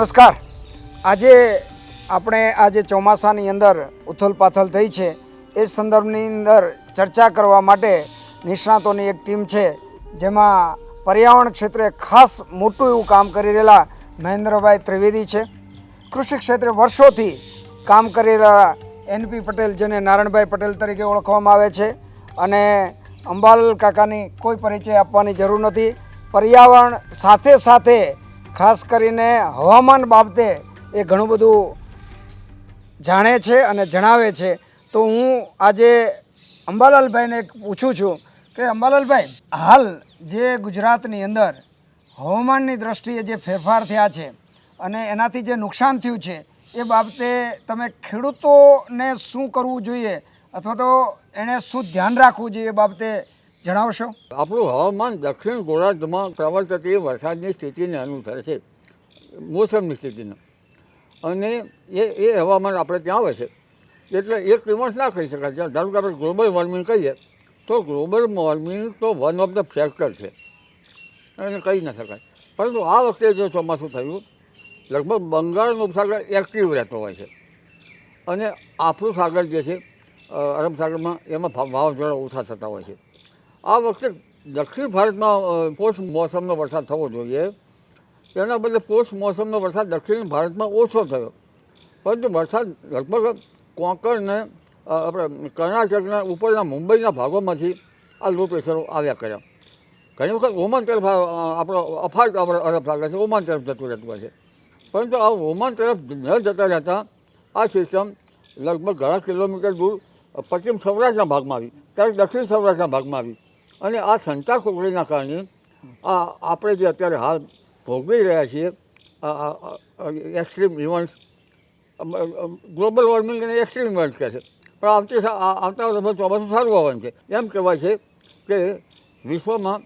નમસ્કાર. આજે આપણે આજે ચોમાસાની અંદર ઉથલપાથલ થઈ છે, એ સંદર્ભની અંદર ચર્ચા કરવા માટે નિષ્ણાતોની એક ટીમ છે, જેમાં પર્યાવરણ ક્ષેત્રે ખાસ મોટું એવું કામ કરી રહેલા મહેન્દ્રભાઈ ત્રિવેદી છે. કૃષિ ક્ષેત્રે વર્ષોથી કામ કરી રહ્યા એનપી પટેલ, જેને નારણભાઈ પટેલ તરીકે ઓળખવામાં આવે છે. અને અંબાલાલ કાકાની કોઈ પરિચય આપવાની જરૂર નથી. પર્યાવરણ સાથે સાથે ખાસ કરીને હવામાન બાબતે એ ઘણું બધું જાણે છે અને જણાવે છે. તો હું આજે અંબાલાલભાઈને પૂછું છું કે, અંબાલાલભાઈ, હાલ જે ગુજરાતની અંદર હવામાનની દ્રષ્ટિએ જે ફેરફાર થયા છે અને એનાથી જે નુકસાન થયું છે, એ બાબતે તમે ખેડૂતોને શું કરવું જોઈએ? અથવા તો એણે શું ધ્યાન રાખવું જોઈએ એ બાબતે જણાવશો? આપણું હવામાન દક્ષિણ ગોળાર્ધમાં પ્રવર્તતી વરસાદની સ્થિતિને અનુસરે છે, મોસમની સ્થિતિને. અને એ એ હવામાન આપણે ત્યાં આવે છે. એટલે એક દિવસ ના કહી શકાય. જ્યાં ધારો કે આપણે ગ્લોબલ વોર્મિંગ કહીએ, તો ગ્લોબલ વોર્મિંગ તો વન ઓફ ધ ફેક્ટર છે. એને કહી ન શકાય. પરંતુ આ વખતે જે ચોમાસું થયું, લગભગ બંગાળનો ઉપસાગર એક્ટિવ રહેતો હોય છે. અને આપણું સાગર જે છે અરબ સાગરમાં એમાં વાવાઝોડા ઓછા થતા હોય છે. આ વખતે દક્ષિણ ભારતમાં પોષ મોસમનો વરસાદ થવો જોઈએ. તેના બદલે પોષ મોસમનો વરસાદ દક્ષિણ ભારતમાં ઓછો થયો. પરંતુ વરસાદ લગભગ કોંકણને આપણે કર્ણાટકના ઉપરના મુંબઈના ભાગોમાંથી આ લો પ્રેશરો આવ્યા કર્યા. ઘણી વખત ઓમાન તરફ આપણો અફાટ આપણો અરબ લાગે છે, ઓમાન તરફ જતું રહેતું હોય છે. પરંતુ આ ઓમાન તરફ ન જતા રહેતા આ સિસ્ટમ લગભગ ઘણા કિલોમીટર દૂર પશ્ચિમ સૌરાષ્ટ્રના ભાગમાં આવી. ત્યારે દક્ષિણ સૌરાષ્ટ્રના ભાગમાં આવી. અને આ સંતા કોકડીના કારણે આ આપણે જે અત્યારે હાલ ભોગવી રહ્યા છીએ એક્સ્ટ્રીમ ઇવન્ટ્સ ગ્લોબલ વોર્મિંગ અને એક્સ્ટ્રીમ ઇવન્ટ કહે છે. પણ આવતી આવતા વર્ષમાં ચોમાસું સારું આવવાનું છે. એમ કહેવાય છે કે વિશ્વમાં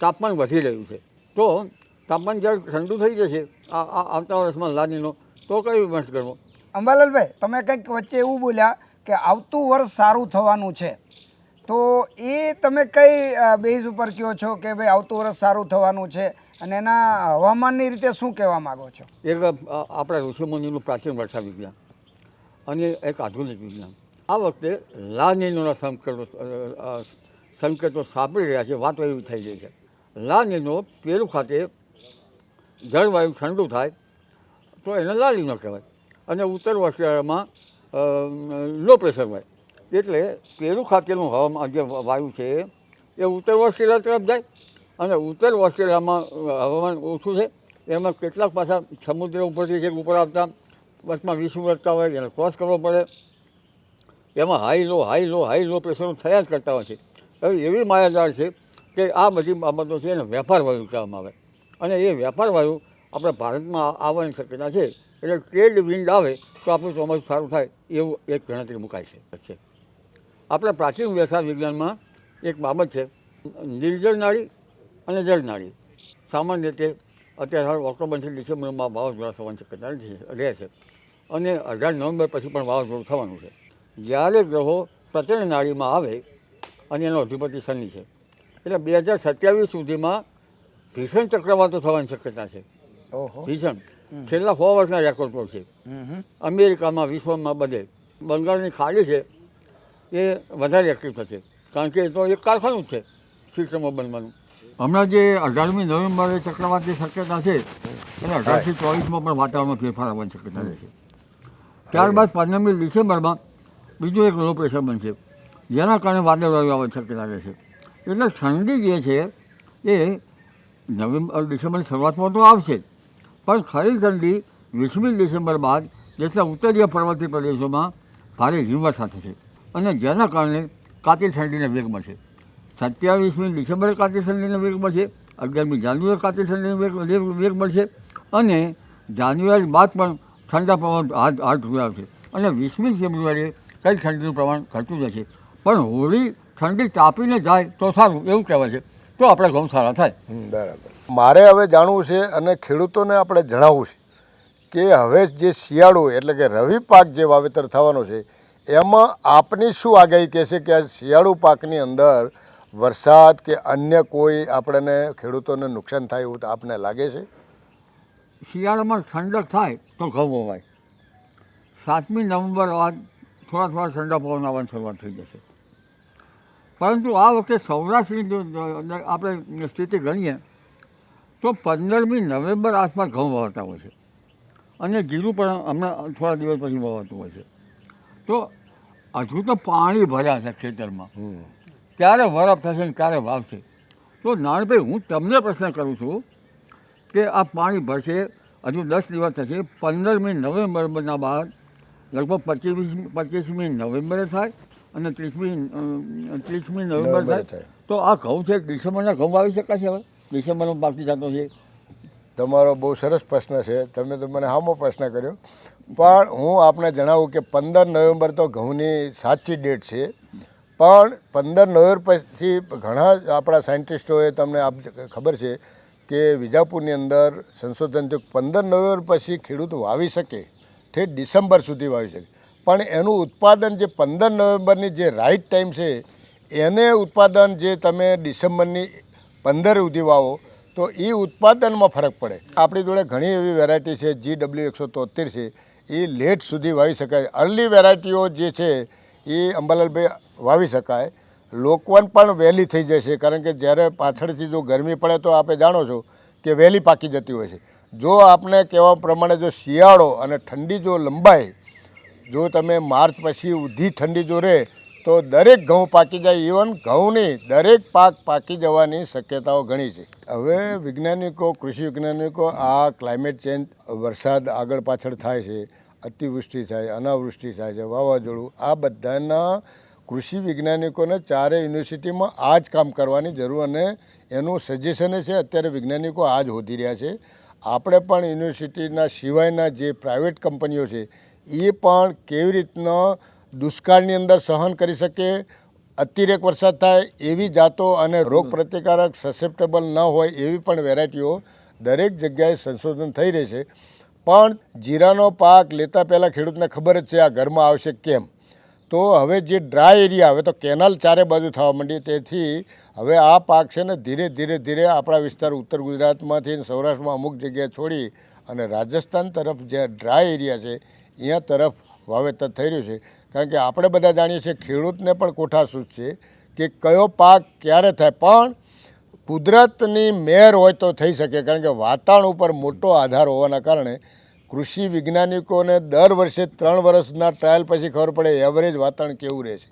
તાપમાન વધી રહ્યું છે. તો તાપમાન જ્યારે ઠંડુ થઈ જશે, આ આવતા વર્ષમાં લાનીનો તો કઈ ઇવન્ટ કરવો? અંબાલાલભાઈ, તમે કંઈક વચ્ચે એવું બોલ્યા કે આવતું વર્ષ સારું થવાનું છે. તો એ તમે કઈ બેઝ ઉપર કહો છો કે ભાઈ આવતું વર્ષ સારું થવાનું છે? અને એના હવામાનની રીતે શું કહેવા માગો છો? એક આપણા ઋષિમુનિનું પ્રાચીન વર્ષા વિજ્ઞાન અને એક આધુનિક વિજ્ઞાન. આ વખતે લાનીનોના સંકેતો સંકેતો સાંપડી રહ્યા છે, વાતો એવી થઈ ગઈ છે. લાનીનો પેરુ ખાતે જળવાયુ ઠંડુ થાય, તો એને લાલીનો કહેવાય. અને ઉત્તર ઓસ્ટ્રેલિયામાં લો પ્રેશર હોય. એટલે પેરુ ખાતેનું હવામાન જે વાયુ છે, એ ઉત્તર ઓસ્ટ્રેલિયા તરફ જાય અને ઉત્તર ઓસ્ટ્રેલિયામાં હવામાન ઓછું છે. એમાં કેટલાક પાછા સમુદ્ર ઉપરથી છે, ઉપર આવતા બસમાં વધતા હોય, એને ક્રોસ કરવો પડે. એમાં high low high low high low પ્રેશરો થયા જ કરતા હોય છે. હવે એવી માયાજાળ છે કે આ બધી બાબતો છે, એને વેપાર વાયુ કહેવામાં આવે. અને એ વેપાર વાયુ આપણે ભારતમાં આવવાની શક્યતા છે. એટલે ટ્રેડ વિન્ડ આવે તો આપણું ચોમાસું સારું થાય એવું એક ગણતરી મુકાય છે. આપણે પ્રાચીન વ્યવસાય વિજ્ઞાનમાં એક બાબત છે નિર્જળ નાળી અને જળ નાળી સામાન્ય રીતે અત્યારે હાલ ઓક્ટોબરથી ડિસેમ્બરમાં વાવાઝોડા થવાની શક્યતા રહે- છે અને અઢાર નવેમ્બર પછી પણ વાવાઝોડું થવાનું છે. જ્યારે ગ્રહો પ્રચંડ નાળીમાં આવે અને એનો અધિપતિ શનિ છે. એટલે બે હજાર સત્યાવીસ સુધીમાં ભીષણ ચક્રવાતો થવાની શક્યતા છે. ભીષણ. છેલ્લા સો વર્ષના રેકોર્ડ પર છે. અમેરિકામાં વિશ્વમાં બધે. બંગાળની ખાડી છે એ વધારે એક્ટિવ થશે. કારણ કે એ તો એક કારખાનું જ છે સિસ્ટમો બનવાનું હમણાં જે અઢારમી નવેમ્બરે ચક્રવાતની શક્યતા છે, અને અઢારથી ચોવીસમાં પણ વાતાવરણમાં ફેરફાર આવવાની શક્યતા રહે છે. ત્યારબાદ પંદરમી ડિસેમ્બરમાં બીજું એક લો પ્રેશર બનશે, જેના કારણે વાદળવાયુ આવવાની શક્યતા રહેશે એટલે ઠંડી જે છે, એ નવેમ્બર, ડિસેમ્બરની શરૂઆતમાં તો આવશે, પણ ખરી ઠંડી વીસમી ડિસેમ્બર બાદ જેટલા ઉત્તરીય પર્વતીય પ્રદેશોમાં ભારે હિમવર્ષા થશે. અને જેના કારણે કાતિલ ઠંડીના વેગમાં છે. સત્યાવીસમી ડિસેમ્બરે કાતિલ ઠંડીના વેગમાં છે, અગિયારમી જાન્યુઆરી કાતિલ ઠંડીના વેગ છે અને જાન્યુઆરી બાદ પણ ઠંડા પવન હાથ હાથ આવશે અને વીસમી ફેબ્રુઆરીએ કંઈક ઠંડીનું પ્રમાણ ઘટતું જશે પણ હોળી ઠંડી તાપીને જાય તો સારું એવું કહેવાય છે. તો આપણે ઘઉં સારા થાય. બરાબર. મારે હવે જાણવું છે અને ખેડૂતોને આપણે જણાવવું છે કે હવે જે શિયાળો એટલે કે રવિ પાક જે વાવેતર થવાનો છે એમાં આપની શું આગાહી કહેશે કે આ શિયાળુ પાકની અંદર વરસાદ કે અન્ય કોઈ આપણને ખેડૂતોને નુકસાન થાય એવું આપને લાગે છે? શિયાળામાં ઠંડક થાય તો ઘઉં વવાય સાતમી નવેમ્બર બાદ થોડા થોડા ઠંડા પવન આવવાની શરૂઆત થઈ જશે. પરંતુ આ વખતે સૌરાષ્ટ્રની જો આપણે સ્થિતિ ગણીએ, તો પંદરમી નવેમ્બર આસપાસ ઘઉં વવાતા હોય છે. અને જીરું પણ હમણાં થોડા દિવસ પછી વવાતું હોય છે. તો હજુ તો પાણી ભર્યા છે ખેતરમાં. ક્યારે વરફ થશે ને ક્યારે વાવશે? તો નાનભાઈ હું તમને પ્રશ્ન કરું છું કે આ પાણી ભરશે હજુ દસ દિવસ થશે પંદરમી નવેમ્બરના બાદ લગભગ પચીસ પચીસમી નવેમ્બરે થાય અને ત્રીસમી ત્રીસમી નવેમ્બર થાય. થાય. તો આ ઘઉં છે ડિસેમ્બરના ઘઉં વાવી શકાશે હવે? ડિસેમ્બરમાં પાકી જતો છે. તમારો બહુ સરસ પ્રશ્ન છે. તમે તો મને હામો પ્રશ્ન કર્યો. પણ હું આપને જણાવું કે પંદર નવેમ્બર તો ઘઉંની સાચી ડેટ છે. પણ પંદર નવેમ્બર પછી ઘણા આપણા સાયન્ટિસ્ટોએ તમને આપ ખબર છે કે વિજાપુરની અંદર સંશોધન થયું પંદર નવેમ્બર પછી ખેડૂત વાવી શકે ઠેઠ ડિસેમ્બર સુધી વાવી શકે. પણ એનું ઉત્પાદન જે પંદર નવેમ્બરની જે રાઈટ ટાઈમ છે, એને ઉત્પાદન જે તમે ડિસેમ્બરની પંદર સુધી વાવો, તો એ ઉત્પાદનમાં ફરક પડે. આપણી જોડે ઘણી એવી વેરાયટી છે જી ડબલ્યુ એકસો તોતેર છે. એ લેટ સુધી વાવી શકાય. અર્લી વેરાયટીઓ જે છે, એ અંબાલાલભાઈ વાવી શકાય. લોકવન પણ વહેલી થઈ જશે, કારણ કે જ્યારે પાછળથી જો ગરમી પડે તો આપણે જાણો છો કે વહેલી પાકી જતી હોય છે. જો આપણે કહેવા પ્રમાણે જો શિયાળો અને ઠંડી જો લંબાય, જો તમે માર્ચ પછી ઉધી ઠંડી જો રહે તો દરેક ઘઉં પાકી જાય ઇવન ઘઉંની દરેક પાક પાકી જવાની શક્યતાઓ ઘણી છે. હવે વૈજ્ઞાનિકો, કૃષિ વૈજ્ઞાનિકો આ ક્લાઇમેટ ચેન્જ વરસાદ આગળ પાછળ થાય છે, અતિવૃષ્ટિ થાય, અનાવૃષ્ટિ થાય છે, વાવાઝોડું, આ બધાના કૃષિ વૈજ્ઞાનિકોને ચારે યુનિવર્સિટીમાં આ જ કામ કરવાની જરૂર અને એનું સજેશન છે, અત્યારે વૈજ્ઞાનિકો આ જ હોતી રહ્યા છે. આપણે પણ યુનિવર્સિટીના સિવાયના જે પ્રાઇવેટ કંપનીઓ છે, એ પણ કેવી રીતના દુષ્કાળની અંદર સહન કરી શકે અતિરેક વરસાદ થાય એવી જાતો અને રોગ પ્રતિકારક સસેપ્ટેબલ ન હોય એવી પણ વેરાયટીઓ દરેક જગ્યાએ સંશોધન થઈ રહી છે. પણ જીરાનો પાક લેતા પહેલાં ખેડૂતને ખબર જ છે આ ઘરમાં આવશે કેમ. તો હવે જે ડ્રાય એરિયા હવે તો કેનાલ ચારે બાજુ થવા માંડી તેથી હવે આ પાક છે ને ધીરે ધીરે ધીરે આપણા વિસ્તાર ઉત્તર ગુજરાતમાંથી સૌરાષ્ટ્રમાં અમુક જગ્યાએ છોડી અને રાજસ્થાન તરફ જે ડ્રાય એરિયા છે અહીંયા તરફ વાવેતર થઈ રહ્યું છે. કારણ કે આપણે બધા જાણીએ છીએ ખેડૂતને પણ કોઠાસૂઝ છે કે કયો પાક ક્યારે થાય. પણ કુદરતની મેર હોય તો થઈ શકે, કારણ કે વાતાવરણ ઉપર મોટો આધાર હોવાના કારણે કૃષિ વૈજ્ઞાનિકોને દર વર્ષે ત્રણ વર્ષના ટ્રાયલ પછી ખબર પડે એવરેજ વાતાવરણ કેવું રહે છે.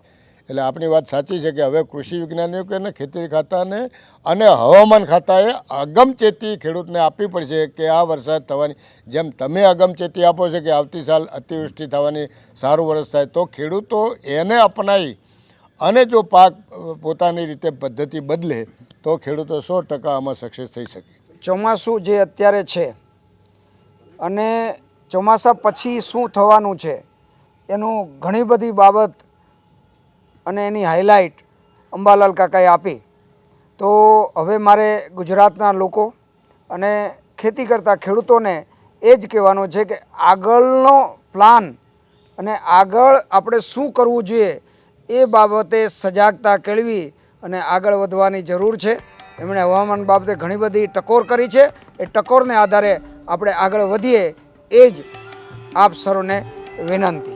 એટલે આપણી વાત સાચી છે કે હવે કૃષિ વૈજ્ઞાનિકોને ખેતી ખાતાને અને હવામાન ખાતાએ અગમચેતી ખેડૂતને આપવી પડશે કે આ વરસાદ થવાની, જેમ તમે અગમચેતી આપો છો કે આવતી સાલ અતિવૃષ્ટિ થવાની, સારું વરસ થાય, તો ખેડૂતો એને અપનાવી અને જો પાક પોતાની રીતે પદ્ધતિ બદલે, તો ખેડૂતો સો ટકા આમાં સક્સેસ થઈ શકે. ચોમાસું જે અત્યારે છે અને ચોમાસા પછી શું થવાનું છે, એનું ઘણી બધી બાબત અને એની હાઇલાઇટ અંબાલાલ કાકાએ આપી. તો હવે મારે ગુજરાતના લોકો અને ખેતી કરતા ખેડૂતોને એ જ કહેવાનું છે કે આગળનો પ્લાન અને આગળ આપણે શું કરવું જોઈએ એ બાબતે સજાગતા કેળવી અને આગળ વધવાની જરૂર છે. એમણે હવામાન બાબતે ઘણી બધી ટકોર કરી છે. એ ટકોરને આધારે આપણે આગળ વધીએ એ જ આપ સરોને વિનંતી.